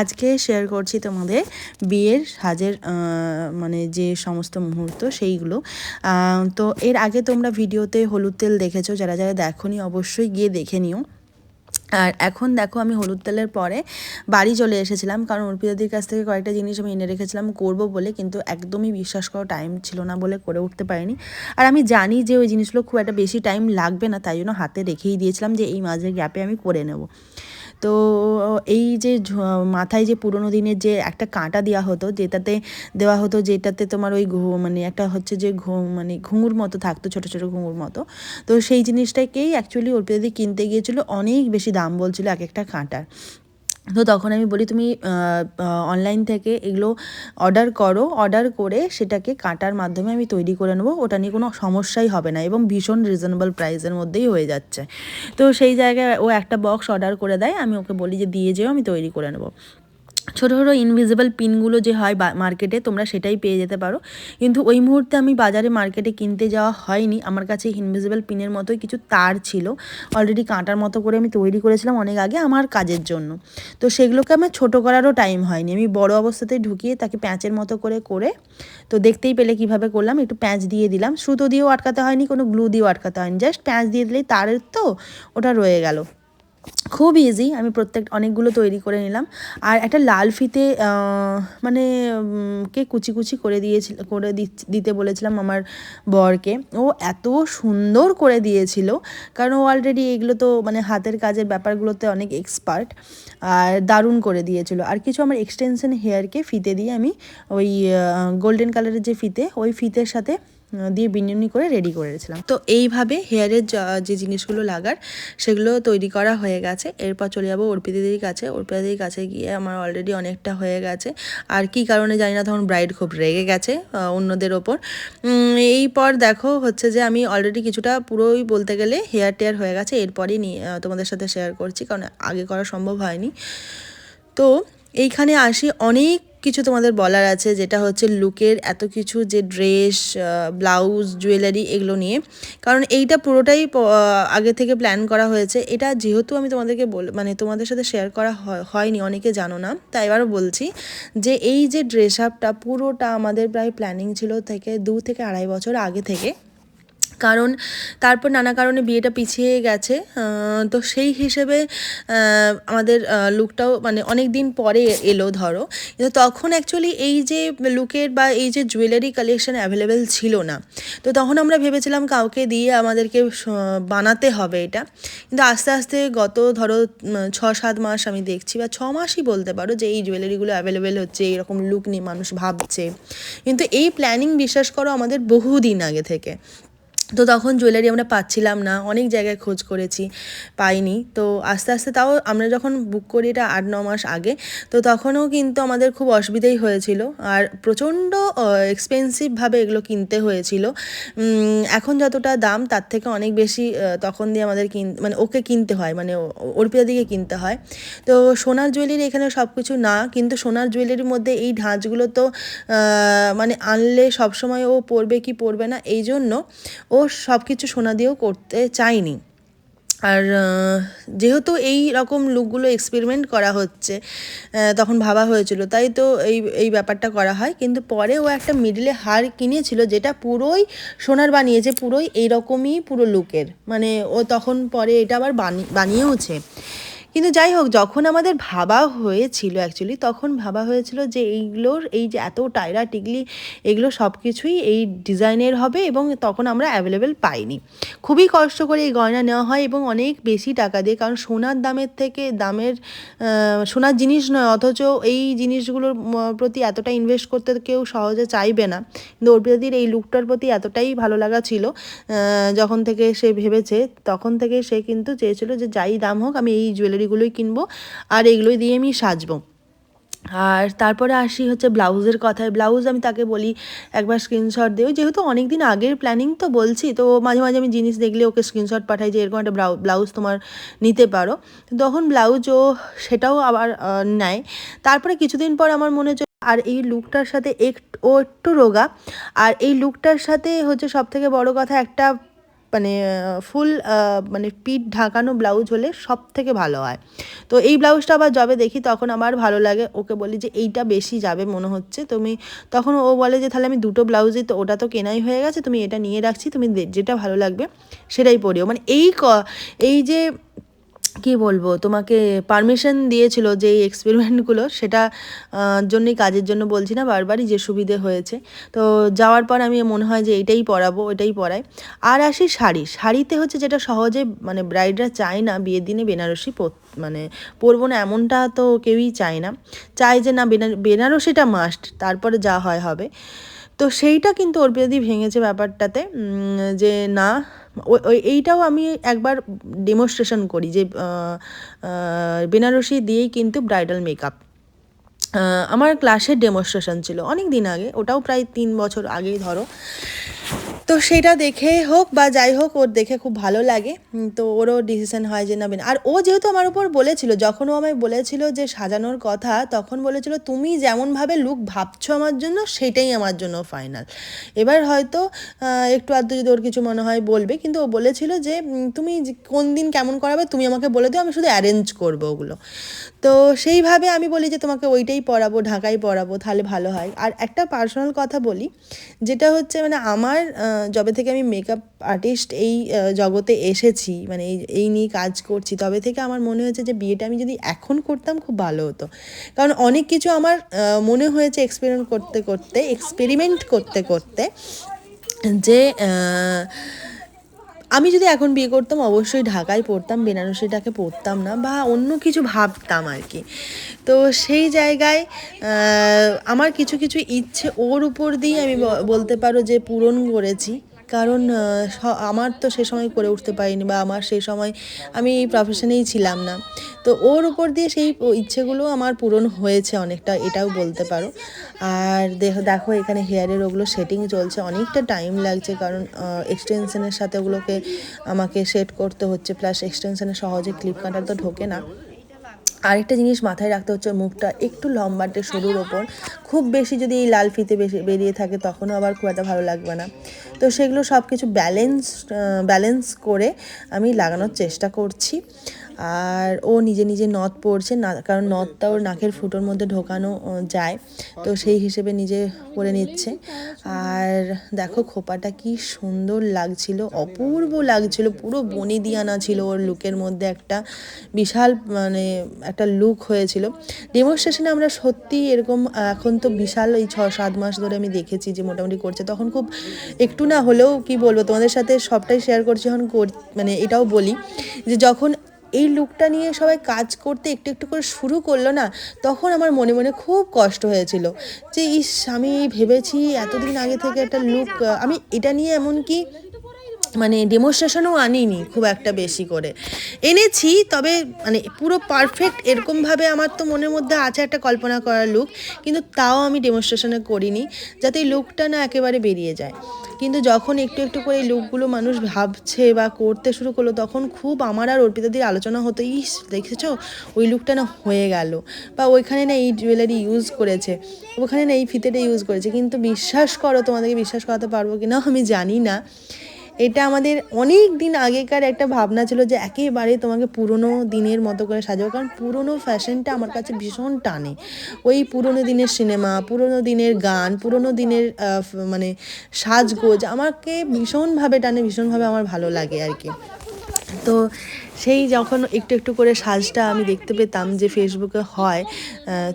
আজকে শেয়ার করছি তোমাদের বিয়ের সাজের মানে যে সমস্ত মুহূর্ত সেইগুলো। তো এর আগে তোমরা ভিডিওতে হলুদ তেল দেখেছ, যারা যারা দেখোনি অবশ্যই গিয়ে দেখে নিও। আর এখন দেখো আমি হলুদ তেলের পরে বাড়ি চলে এসেছিলাম, কারণ অর্পিতাদির কাছ থেকে কয়েকটা জিনিস আমি এনে রেখেছিলাম করব বলে, কিন্তু একদমই বিশ্বাস করো টাইম ছিল না বলে করে উঠতে পারিনি। আর আমি জানি যে ওই জিনিসগুলো খুব একটা বেশি টাইম লাগবে না, তাই জন্য হাতে রেখেই দিয়েছিলাম যে এই মাঝের গ্যাপে আমি করে নেব। তো এই যে মাথায় যে পুরোনো দিনের যে একটা কাঁটা দেওয়া হতো, যেটাতে দেওয়া হতো, যেটাতে তোমার ওই মানে একটা হচ্ছে যে ঘু- মানে ঘুঙুর মতো থাকতো, ছোটো ছোটো ঘুঙুর মতো। তো সেই জিনিসটাকেই অ্যাকচুয়ালি অর্পিতাদি কিনতে গিয়েছিল, অনেক বেশি দাম বলছিল এক একটা কাঁটার। তো তখন আমি বলি, তুমি অনলাইন থেকে এগুলো অর্ডার করো। অর্ডার করে সেটাকে কাটার মাধ্যমে আমি তৈরি করে নেব। ওটা নিয়ে কোনো সমস্যাই হবে না এবং ভীষণ রিজনেবল প্রাইসের মধ্যেই হয়ে যাচ্ছে। তো সেই জায়গায় ও একটা বক্স অর্ডার করে দেয়। আমি ওকে বলি যে, দিয়ে যেও, আমি তৈরি করে নেব। ছোটো ছোটো ইনভিজিবল পিনগুলো যে হয় মার্কেটে তোমরা সেটাই পেয়ে যেতে পারো। কিন্তু ওই মুহূর্তে আমি বাজারে মার্কেটে কিনতে যাওয়া হয়নি। আমার কাছে ইনভিজিবল পিনের মতোই কিছু তার ছিল। অলরেডি কাঁটার মতো করে আমি তৈরি করেছিলাম অনেক আগে আমার কাজের জন্য। তো সেগুলোকে আমার ছোটো করারও টাইম হয়নি। আমি বড় অবস্থাতেই ঢুকিয়ে তাকে প্যাঁচের মতো করে করে তো দেখতেই পেলে কীভাবে করলাম। একটু প্যাঁচ দিয়ে দিলাম। সুতো দিয়েও আটকাতে হয়নি, কোনো গ্লু দিয়েও আটকাতে হয়নি। জাস্ট প্যাঁচ দিয়ে দিলেই তারের তো ওটা রয়ে গেল। খুব ইজি আমি প্রত্যেক, অনেকগুলো তৈরি করে নিলাম। আর একটা লাল ফিতে মানে কে কুচি কুচি করে দিয়েছিল, করে দিতে বলেছিলাম আমার বরকে। ও এত সুন্দর করে দিয়েছিল, কারণ ও অলরেডি এগুলো তো মানে হাতের কাজের ব্যাপারগুলোতে অনেক এক্সপার্ট আর দারুণ করে দিয়েছিল। আর কিছু আমার এক্সটেনশন হেয়ারকে ফিতে দিয়ে আমি ওই গোল্ডেন কালারের যে ফিতে, ওই ফিতের সাথে দিয়ে বিনুনি করে রেডি করেছিলাম। তো এইভাবে হেয়ারের যে জিনিসগুলো লাগার, সেগুলো তৈরি করা হয়ে গেছে। এরপর চলে যাব অর্পিতাদির কাছে। অর্পিতাদির কাছে গিয়ে আমার অলরেডি অনেকটা হয়ে গেছে। আর কি কারণে জানি না, তখন ব্রাইড খুব রেগে গেছে অন্যদের ওপর। এই পর দেখো হচ্ছে যে আমি অলরেডি কিছুটা পুরোই বলতে গেলে হেয়ার টেয়ার হয়ে গেছে। এরপরই নিয়ে তোমাদের সাথে শেয়ার করছি, কারণ আগে করা সম্ভব হয়নি। তো এইখানে আসি অনেক কিছু তোমাদের বলার আছে, যেটা হচ্ছে লুকের এত কিছু যে ড্রেস ব্লাউজ, জুয়েলারি এগুলো নিয়ে। কারণ এইটা পুরোটাই আগে থেকে প্ল্যান করা হয়েছে। এটা যেহেতু আমি তোমাদেরকে বল মানে তোমাদের সাথে শেয়ার করা হয়- হয়নি, অনেকে জানো না। তাই এবারও বলছি যে এই যে ড্রেস আপটা পুরোটা আমাদের প্রায় প্ল্যানিং ছিল থেকে দু থেকে আড়াই বছর আগে থেকে। কারণ তারপর নানা কারণে বিয়েটা পিছিয়ে গেছে। তো সেই হিসেবে আমাদের লুকটাও মানে অনেক দিন পরে এলো ধরো। কিন্তু তখন অ্যাকচুয়ালি এই যে লুকের বা এই যে জুয়েলারি কালেকশন অ্যাভেলেবেল ছিল না, তো তখন আমরা ভেবেছিলাম কাউকে দিয়ে আমাদেরকে বানাতে হবে এটা। কিন্তু আস্তে আস্তে গত ধরো ছ সাত মাস আমি দেখছি বা ছ মাসই বলতে পারো যে এই জুয়েলারিগুলো অ্যাভেলেবেল হচ্ছে, এরকম লুক নিয়ে মানুষ ভাবছে। কিন্তু এই প্ল্যানিং বিশ্বাস করো আমাদের বহুদিন আগে থেকে। তো তখন জুয়েলারি আমরা পাচ্ছিলাম না, অনেক জায়গায় খোঁজ করেছি, পাইনি। তো আস্তে আস্তে তাও আমরা যখন বুক করি এটা আট, ন মাস আগে, তো তখনও কিন্তু আমাদের খুব অসুবিধাই হয়েছিল। আর প্রচণ্ড এক্সপেন্সিভভাবে এগুলো কিনতে হয়েছিল। এখন যতটা দাম, তার থেকে অনেক বেশি তখন দিয়ে আমাদের কিন মানে ওকে কিনতে হয় মানে অর্পিতা দিকে কিনতে হয়। তো সোনার জুয়েলারি এখানে সব কিছু না, কিন্তু সোনার জুয়েলারির মধ্যে এই ঢাঁচগুলো তো মানে আনলে সবসময় ও পরবে কি পরবে না এই জন্য ও সব কিছু সোনা দিয়েও করতে চায়নি আর যেহেতু এই রকম লুকগুলো এক্সপেরিমেন্ট করা হচ্ছে তখন ভাবা হয়েছিল, তাই তো এই এই ব্যাপারটা করা হয়। কিন্তু পরে ও একটা মিডলে হার কিনেছিল, যেটা পুরোই সোনার বানিয়েছে, পুরোই এইরকমই পুরো লুকের মানে ও তখন পরে এটা আবার বানি, বানিয়েওছে। কিন্তু যাই হোক, যখন আমাদের ভাবা হয়েছিল অ্যাকচুয়ালি তখন ভাবা হয়েছিল যে এইগুলোর, এই যে এত টায়রা টিকলি এগুলো সব কিছুই এই ডিজাইনের হবে এবং তখন আমরা অ্যাভেলেবেল পাইনি। খুবই কষ্ট করে এই গয়না নেওয়া হয় এবং অনেক বেশি টাকা দিয়ে, কারণ সোনার দামের থেকে দামের সোনার জিনিস নয়, অথচ এই জিনিসগুলোর প্রতি এতটা ইনভেস্ট করতে কেউ সহজে চাইবে না। কিন্তু অর্পিতাদির এই লুকটার প্রতি এতটাই ভালো লাগা ছিল যখন থেকে সে ভেবেছে, তখন থেকে সে কিন্তু চেয়েছিল যে যাই দাম হোক, আমি এই জুয়েলারিগুলোই কিনবো, আর এগুলোই দিয়ে আমি সাজবো। আর তারপরে আসি হচ্ছে ব্লাউজের কথায়। ব্লাউজ আমি তাকে বলি, একবার স্ক্রিনশট দিও। যেহেতু অনেক দিন আগের প্ল্যানিং তো বলছি, তো মাঝে মাঝে আমি জিনিস দেখলে ওকে স্ক্রিনশট পাঠাই যে, এরকম একটা ব্লাউজ তোমার নিতে পারো। তখন ব্লাউজ ও সেটাও আবার নেয়। তারপরে কিছুদিন পর আমার মনে হচ্ছে, আর এই লুকটার সাথে একটু, ও একটু রোগা। আর এই লুকটার সাথে হচ্ছে সব থেকে বড় কথা, একটা মানে ফুল মানে পিঠ ঢাকানো ব্লাউজ হলে সব থেকে ভালো হয়। তো এই ব্লাউজটা আবার যবে দেখি তখন আমার ভালো লাগে, ওকে বলি যে এইটা বেশি যাবে মনে হচ্ছে। তুমি, তখন ও বলে যে তাহলে আমি দুটো ব্লাউজই তো, ওটা তো কেনাই হয়ে গেছে, তুমি এটা নিয়ে রাখছি, তুমি যেটা ভালো লাগবে সেটাই পরিও। মানে এই এই যে কি বলব, তোমাকে পারমিশন দিয়েছিল যে এই এক্সপেরিমেন্টগুলো সেটা জন্যই কাজের জন্য বলছি না, বারবারই যে সুবিধে হয়েছে। তো যাওয়ার পর আমি মনে হয় যে এটাই পরাবো, এটাই পরাই। আর আসি শাড়ি। শাড়িতে হচ্ছে যেটা সহজে মানে ব্রাইডরা চায় না, বিয়ের দিনে বেনারসি মানে পরবো না, এমনটা তো কেউই চায় না। চায় যে না বেনারসিটা মাস্ট তারপরে যা হয় হবে। তো সেইটা কিন্তু অর্পিতাদি ভেঙেছে ব্যাপারটাতে যে না এইটাও আমি একবার ডেমনস্ট্রেশন করি যে বেনারসি দিয়েই কিন্তু ব্রাইডাল মেকআপ আমার ক্লাসের ডেমনস্ট্রেশন ছিল অনেক দিন আগে, ওটাও প্রায় তিন বছর আগেই ধরো। তো সেটা দেখে হোক বা যাই হোক, ওর দেখে খুব ভালো লাগে। তো ওরও ডিসিশন হয় যে, না আর ও যেহেতু আমার উপর বলেছিল, যখন ও আমায় বলেছিল যে, সাজানোর কথা, তখন বলেছিল, তুমি যেমনভাবে লুক ভাবছ আমার জন্য, সেটাই আমার জন্য ফাইনাল এবার হয়তো একটু আধটু যদি ওর কিছু মনে হয় বলবে, কিন্তু ও বলেছিল যে তুমি কোন দিন কেমন করাবে, তুমি আমাকে বলে দিও, আমি শুধু অ্যারেঞ্জ করব ওগুলো। তো সেইভাবে আমি বলি যে, তোমাকে ওইটাই পড়াবো ঢাকাই পড়াবো তাহলে ভালো হয়। আর একটা পার্সোনাল কথা বলি, যেটা হচ্ছে মানে আমার যবে থেকে আমি মেকআপ আর্টিস্ট এই জগতে এসেছি মানে এই এই নিয়ে কাজ করছি, তবে থেকে আমার মনে হয়েছে যে বিয়েটা আমি যদি এখন করতাম খুব ভালো হতো। কারণ অনেক কিছু আমার মনে হয়েছে এক্সপেরিমেন্ট করতে করতে এক্সপেরিমেন্ট করতে করতে যে আমি যদি এখন বিয়ে করতাম, অবশ্যই ঢাকায় পড়তাম, বেনারসিটাকে পড়তাম না বা অন্য কিছু ভাবতাম আর কি। তো সেই জায়গায় আমার কিছু কিছু ইচ্ছে ওর উপর দিয়ে আমি বলতে পারো যে পূরণ করেছি। কারণ আমার তো সে সময় করে উঠতে পারিনি বা আমার সেই সময় আমি এই প্রফেশনেই ছিলাম না। তো ওর উপর দিয়ে সেই ইচ্ছেগুলো আমার পূরণ হয়েছে অনেকটা, এটাও বলতে পারো। আর দেখো দেখো এখানে হেয়ারের ওগুলো সেটিং চলছে, অনেকটা টাইম লাগছে কারণ এক্সটেনশনের সাথে ওগুলোকে আমাকে সেট করতে হচ্ছে প্লাস এক্সটেনশনে সহজে ক্লিপ কাটার তো ঢোকে না। আরেকটা জিনিস মাথায় রাখতে হচ্ছে মুখটা একটু লম্বাটে সরুর ওপর। খুব বেশি যদি এই লাল ফিতে বেশি বেরিয়ে থাকে তখনও আবার খুব একটা ভালো লাগবে না। তো সেগুলো সব কিছু ব্যালেন্স ব্যালেন্স করে আমি লাগানোর চেষ্টা করছি। আর ও নিজে নিজে নথ পড়ছে না, কারণ নথটা ওর নাকের ফুটোর মধ্যে ঢোকানো যায়। তো সেই হিসেবে নিজে পরে নিচ্ছে। আর দেখো খোপাটা কি সুন্দর লাগছিল, অপূর্ব লাগছিল, পুরো বনি দিয়ানা ছিল ওর লুকের মধ্যে একটা বিশাল মানে একটা লুক হয়েছিল। ডেমনস্ট্রেশনে আমরা সত্যি এরকম, এখন তো বিশাল এই ছ সাত মাস ধরে আমি দেখেছি যে মোটামুটি করছে। তখন খুব একটু না হলেও কি বলব, তোমাদের সাথে সবটাই শেয়ার করছি, এখন মানে এটাও বলি যে যখন এই লুকটা নিয়ে সবাই কাজ করতে একটু একটু করে শুরু করল না, তখন আমার মনে মনে খুব কষ্ট হয়েছিল যে, ইস, আমি ভেবেছি এতদিন আগে থেকে একটা লুক আমি এটা নিয়ে এমনকি মানে ডেমনস্ট্রেশনও আনিনি খুব একটা বেশি করে। এনেছি, তবে মানে পুরো পারফেক্ট এরকমভাবে আমার তো মনের মধ্যে আছে একটা কল্পনা করার লুক কিন্তু তাও আমি ডেমনস্ট্রেশনে করিনি, যাতে এই লুকটা না একেবারে বেরিয়ে যায়। কিন্তু যখন একটু একটু করে এই লুকগুলো মানুষ ভাবছে বা করতে শুরু করল, তখন খুব আমার আর অর্পিতাদির আলোচনা হতো, ইস, দেখেছ? ওই লুকটা না হয়ে গেল। বা ওইখানে না এই জুয়েলারি ইউজ করেছে, ওখানে না এই ফিতেটা ইউজ করেছে, কিন্তু বিশ্বাস করো, তোমাদেরকে বিশ্বাস করাতে পারব কি না আমি জানি না। এটা আমাদের অনেক দিন আগেকার একটা ভাবনা ছিল যে একেবারে তোমাকে পুরনো দিনের মতো করে সাজাবো, কারণ পুরনো ফ্যাশনটা আমার কাছে ভীষণ টানে। ওই পুরনো দিনের সিনেমা পুরনো দিনের গান, পুরনো দিনের মানে সাজগোজ আমাকে ভীষণভাবে টানে, ভীষণভাবে আমার ভালো লাগে আর কি। তো সেই যখন একটু একটু করে সাজটা আমি দেখতে পেতাম যে ফেসবুকে হয়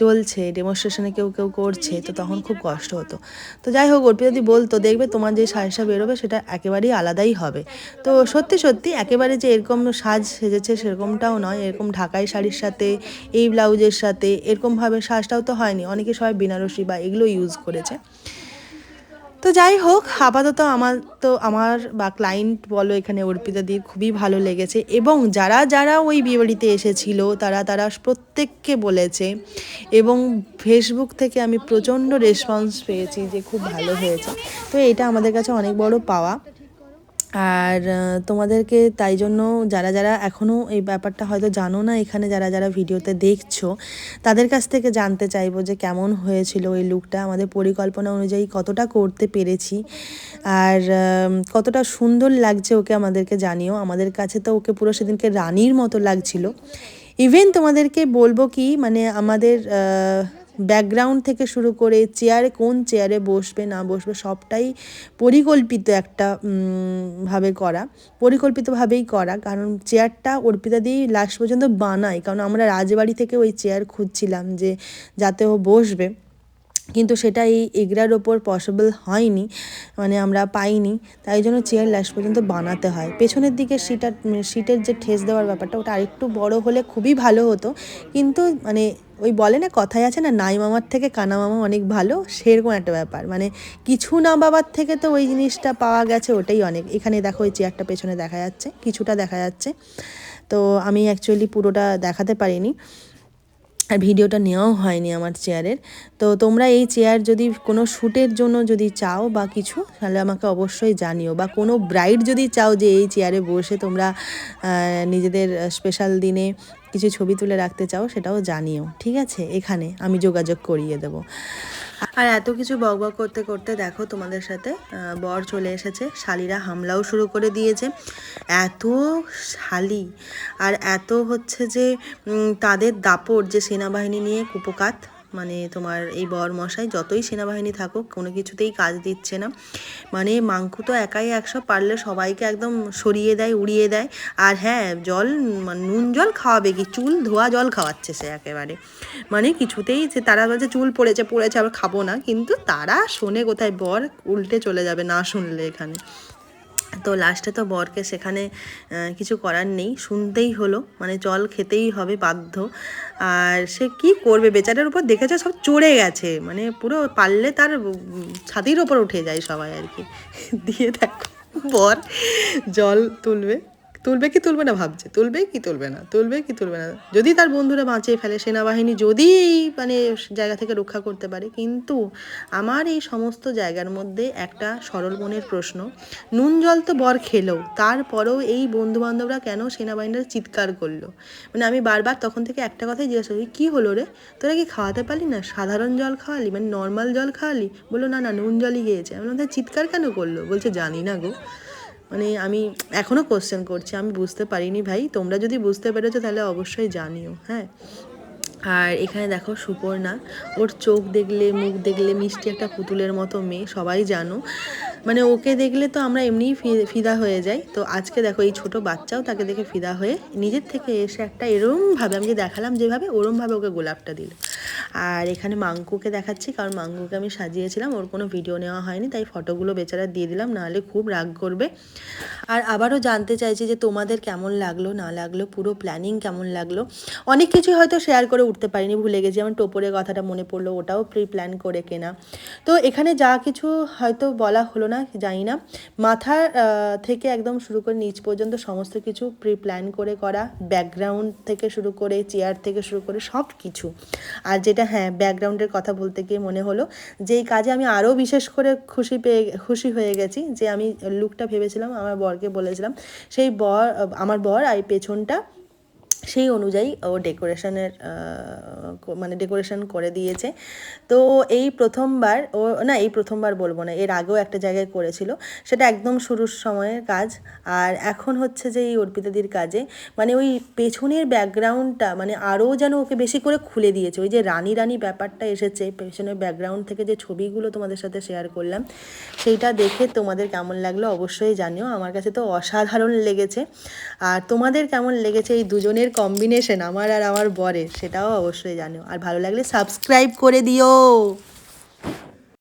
চলছে ডেমনস্ট্রেশনে কেউ কেউ করছে, তো তখন খুব কষ্ট হতো। তো যাই হোক অর্পি যদি বলতো, দেখবে তোমার যে সাজটা বেরোবে সেটা একেবারেই আলাদাই হবে। তো সত্যি সত্যি একেবারে যে এরকম সাজ সেজেছে সেরকমটাও নয়, এরকম ঢাকাই শাড়ির সাথে, এই ব্লাউজের সাথে, এরকমভাবে সাজটাও তো হয়নি। অনেকে সবাই বেনারসি বা এগুলো ইউজ করেছে। তো যাই হোক, আপাতত আমার তো আমার বা ক্লায়েন্ট বলো এখানে অর্পিতাদির খুবই ভালো লেগেছে। এবং যারা যারা ওই বিয়েবাড়িতে এসেছিল, তারা তারা প্রত্যেককে বলেছে। এবং ফেসবুক থেকে আমি প্রচণ্ড রেসপন্স পেয়েছি যে খুব ভালো হয়েছে। তো এটা আমাদের কাছে অনেক বড় পাওয়া। আর তোমাদেরকে তাই জন্য যারা যারা এখনও এই ব্যাপারটা হয়তো জানো না, এখানে যারা যারা ভিডিওতে দেখছ, তাদের কাছ থেকে জানতে চাইব যে কেমন হয়েছিল এই লুকটা, আমাদের পরিকল্পনা অনুযায়ী কতটা করতে পেরেছি, আর কতটা সুন্দর লাগছে ওকে আমাদেরকে জানিও। আমাদের কাছে তো ওকে পুরো সেদিনকে রানীর মতো লাগছিল। ইভেন তোমাদেরকে বলব কি মানে আমাদের ব্যাকগ্রাউন্ড থেকে শুরু করে চেয়ারে কোন চেয়ারে বসবে, না বসবে, সবটাই পরিকল্পিত একটা ভাবে করা। পরিকল্পিতভাবেই করা, কারণ চেয়ারটা অর্পিতা দিয়েই লাস্ট পর্যন্ত বানাই কারণ আমরা রাজবাড়ি থেকে ওই চেয়ার খুঁজছিলাম যে যাতে ও বসবে। কিন্তু সেটা এই এগরার ওপর পসিবল হয়নি মানে আমরা পাইনি। তাই জন্য চেয়ার লাস্ট পর্যন্ত বানাতে হয়। পেছনের দিকে সিটার সিটের যে ঠেস দেওয়ার ব্যাপারটা, ওটা আরেকটু বড় হলে খুবই ভালো হতো। কিন্তু মানে ওই বলে না কথাই আছে না, নাই মামার থেকে কানা মামা অনেক ভালো সেরকম একটা ব্যাপার। মানে কিছু না বাবার থেকে তো ওই জিনিসটা পাওয়া গেছে, ওটাই অনেক। এখানে দেখো ওই চেয়ারটা পেছনে দেখা যাচ্ছে, কিছুটা দেখা যাচ্ছে। তো আমি অ্যাকচুয়ালি পুরোটা দেখাতে পারিনি। আর ভিডিওটা নেওয়াও হয়নি আমার চেয়ারের। তো তোমরা এই চেয়ার যদি কোনো শ্যুটের জন্য যদি চাও বা কিছু, তাহলে আমাকে অবশ্যই জানিও। বা কোনো ব্রাইড যদি চাও যে এই চেয়ারে বসে তোমরা নিজেদের স্পেশাল দিনে কিছু ছবি তুলে রাখতে চাও সেটাও জানিও, ঠিক আছে? এখানে আমি যোগাযোগ করিয়ে দেবো। আর এত কিছু বক বক করতে করতে দেখো তোমাদের সাথে বর চলে এসেছে, শালিরা হামলাও শুরু করে দিয়েছে। এত শালি, আর এত হচ্ছে যে তাদের দাপট যে সেনাবাহিনী নিয়ে কুপকাত মানে তোমার এই বর মশাই যতই সেনাবাহিনী থাকুক, কোনো কিছুতেই কাজ দিচ্ছে না। মানে মাংকু তো একাই একশো পারলে সবাইকে একদম সরিয়ে দেয়, উড়িয়ে দেয়। আর হ্যাঁ জল নুন জল খাওয়াবে কি? চুল, ধোয়া জল খাওয়াচ্ছে সে একেবারে। মানে কিছুতেই যে তারা বলছে চুল পড়েছে পড়েছে আবার খাব না। কিন্তু তারা শোনে কোথায়? বর উল্টে চলে যাবে না শুনলে এখানে। তো লাস্টে তো বরকে সেখানে কিছু করার নেই। শুনতেই হলো মানে জল খেতেই হবে বাধ্য। আর সে কি করবে? বেচারের উপর দেখেছে সব চড়ে গেছে। মানে পুরো পারলে তার ছাতির ওপর উঠে যায় সবাই আর কি। দিয়ে দেখো, বর জল তুলবে। তুলবে কি তুলবে না ভাবছে? তুলবে কি তুলবে না? তুলবে কি তুলবে না? যদি তার বন্ধুরা বাঁচিয়ে ফেলে সেনাবাহিনী, যদি মানে জায়গা থেকে রক্ষা করতে পারে, কিন্তু আমার এই সমস্ত জায়গার মধ্যে একটা সরল মনের প্রশ্ন, নুন জল তো বর খেলো, তারপরেও এই বন্ধু বান্ধবরা কেন সেনাবাহিনীরা চিৎকার করল? মানে আমি বারবার তখন থেকে একটা কথাই জিজ্ঞেস করি, কী হলো রে? তোরা কি খাওয়াতে পারলি না? সাধারণ জল খাওয়ালি? মানে নর্মাল জল খাওয়ালি? বলল, না না, নুন জলই গিয়েছে আমি চিৎকার কেন করল? বলছে, জানি না গো। মানে আমি এখনও কোশ্চেন করছি, আমি বুঝতে পারিনি ভাই। তোমরা যদি বুঝতে পেরেছ তাহলে অবশ্যই জানিও হ্যাঁ? আর এখানে দেখো সুপর্ণা, ওর চোখ দেখলে, মুখ দেখলে মিষ্টি একটা পুতুলের মতো মেয়ে, সবাই জানো। মানে ওকে দেখলে তো আমরা এমনিই ফিদা হয়ে যাই। তো আজকে দেখো এই ছোট বাচ্চাও তাকে দেখে ফিদা হয়ে নিজের থেকে এসে একটা এরমভাবে, আমি যে দেখালাম যেভাবে, ওরমভাবে ওকে গোলাপটা দিল। আর এখানে মাঙ্কুকে দেখাচ্ছি, কারণ মাঙ্কুকে আমি সাজিয়েছিলাম, ওর কোনো ভিডিও নেওয়া হয়নি, তাই ফটোগুলো বেচারা দিয়ে দিলাম, নাহলে খুব রাগ করবে। আর আবারও জানতে চাইছি যে তোমাদের কেমন লাগল, না লাগল, পুরো প্ল্যানিং কেমন লাগল? অনেক কিছুই হয়তো শেয়ার করে উঠতে পারিনি, ভুলে গেছি, যেমন টোপরের কথাটা মনে পড়ল, ওটাও প্রি প্ল্যান করে কেনা। তো এখানে যা কিছু হয়তো বলা হলো না, জানি না। মাথার থেকে একদম শুরু করে নিচ পর্যন্ত সমস্ত কিছু প্রি প্ল্যান করে করা ব্যাকগ্রাউন্ড থেকে শুরু করে চেয়ার থেকে শুরু করে সব কিছু আর যেটা হ্যাঁ ব্যাকগ্রাউন্ডের কথা বলতে গিয়ে মনে হলো যে এই কাজে আমি আরও বিশেষ করে খুশি পেয়ে, খুশি হয়ে গেছি যে আমি লুকটা ভেবেছিলাম, আমার বরকে বলেছিলাম, সেই বর, আমার বর আর পেছনটা সেই অনুযায়ী ও ডেকোরেশনের মানে ডেকোরেশন করে দিয়েছে। তো এই প্রথমবার ও, না, এই প্রথমবার বলব না, এর আগেও একটা জায়গায় করেছিল। সেটা একদম শুরুর সময়ের কাজ। আর এখন হচ্ছে যে এই অর্পিতাদির কাজে মানে ওই পেছনের ব্যাকগ্রাউন্ডটা মানে আরও যেন ওকে বেশি করে খুলে দিয়েছে। ওই যে রানী রানী ব্যাপারটা এসেছে, পেছনের ব্যাকগ্রাউন্ড থেকে যে ছবিগুলো তোমাদের সাথে শেয়ার করলাম, সেইটা দেখে তোমাদের কেমন লাগল অবশ্যই জানিও। আমার কাছে তো অসাধারণ লেগেছে। আর তোমাদের কেমন লেগেছে এই দুজনের কম্বিনেশন আমার আর আমার বরের সেটাও অবশ্যই জানো আর ভালো লাগলে সাবস্ক্রাইব করে দিও।